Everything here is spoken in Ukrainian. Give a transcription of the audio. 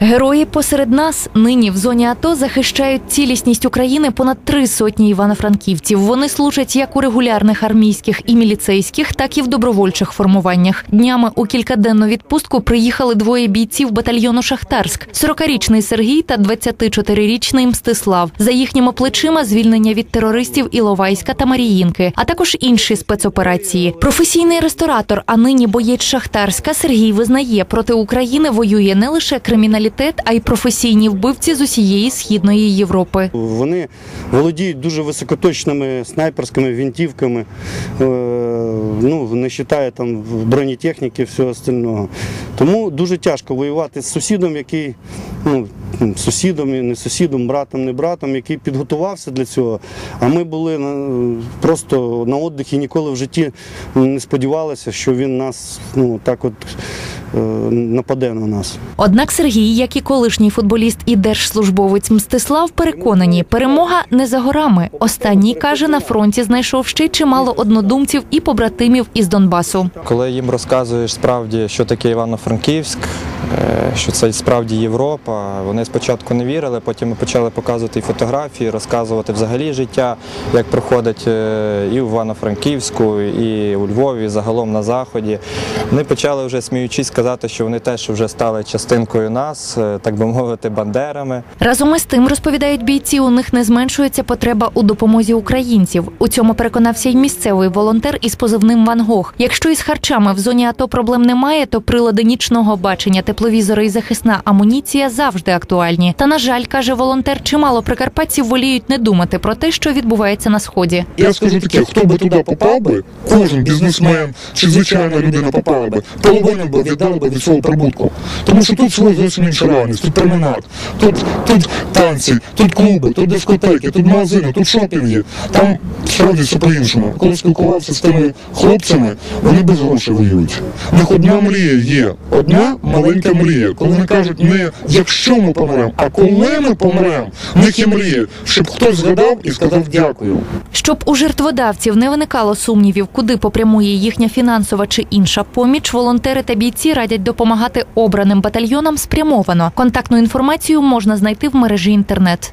Герої посеред нас нині в зоні АТО захищають цілісність України понад три сотні івано-франківців. Вони служать як у регулярних армійських і міліцейських, так і в добровольчих формуваннях. Днями у кількаденну відпустку приїхали двоє бійців батальйону Шахтарськ: 40-річний Сергій та 24-річний Мстислав. За їхніми плечима звільнення від терористів Іловайська та Маріїнки, а також інші спецоперації. Професійний ресторатор, а нині боєць Шахтарська Сергій визнає, проти України воює не лише криміналітет, а й професійні вбивці з усієї східної Європи. Вони володіють дуже високоточними снайперськими гвинтівками, е, ну, не вважає там бронетехніки всього остального. Тому дуже тяжко воювати з сусідом, який ну, сусідом, і не сусідом, братом, не братом, який підготувався для цього. А ми були на, просто на віддихі, ніколи в житті не сподівалися, що він нас ну, так от е, нападе на нас. Однак Сергій, як і колишній футболіст і держслужбовець Мстислав, переконані, перемога не за горами. Останній каже, на фронті знайшов ще чимало однодумців і побратимів із Донбасу. Коли їм розказуєш справді, що таке Івано-Франківськ, що це справді Європа, вони спочатку не вірили, потім ми почали показувати фотографії, розказувати взагалі життя, як проходить е, і в Івано-Франківську, і у Львові, і загалом на Заході. Вони почали вже сміючись казати, що вони теж вже стали частинкою нас, е, так би мовити, бандерами. Разом із тим, розповідають бійці, у них не зменшується потреба у допомозі українців. У цьому переконався й місцевий волонтер із позивним Ван Гог. Якщо із харчами в зоні АТО проблем немає, то прилади нічного бачення, тепловізори і захисна амуніція завжди актуальні. Та на жаль, каже волонтер, чимало прикарпатців воліють не думати про те, що відбувається на сході. Я скажу таке, хто би туди попав би, кожен бізнесмен чи звичайна людина попала би, половину би віддали би від свого прибутку. Тому що тут свій зовсім інший реальність, тут термінат, тут, тут танці, тут клуби, тут дискотеки, тут магазини, тут шопінги. Там справді все по-іншому. Коли спілкувався з тими хлопцями, вони без грошей воюють. У них одна мрія є, одна маленька мрія. Коли вони кажуть, не якщо ми помремо, а коли ми помремо, в них є мрія, щоб хтось згадав і сказав дякую. Щоб у жертводавців не виникало сумнівів, куди попрямує їхня фінансова чи інша поміч, волонтери та бійці радять допомагати обраним батальйонам спрямовано. Контактну інформацію можна знайти в мережі інтернет.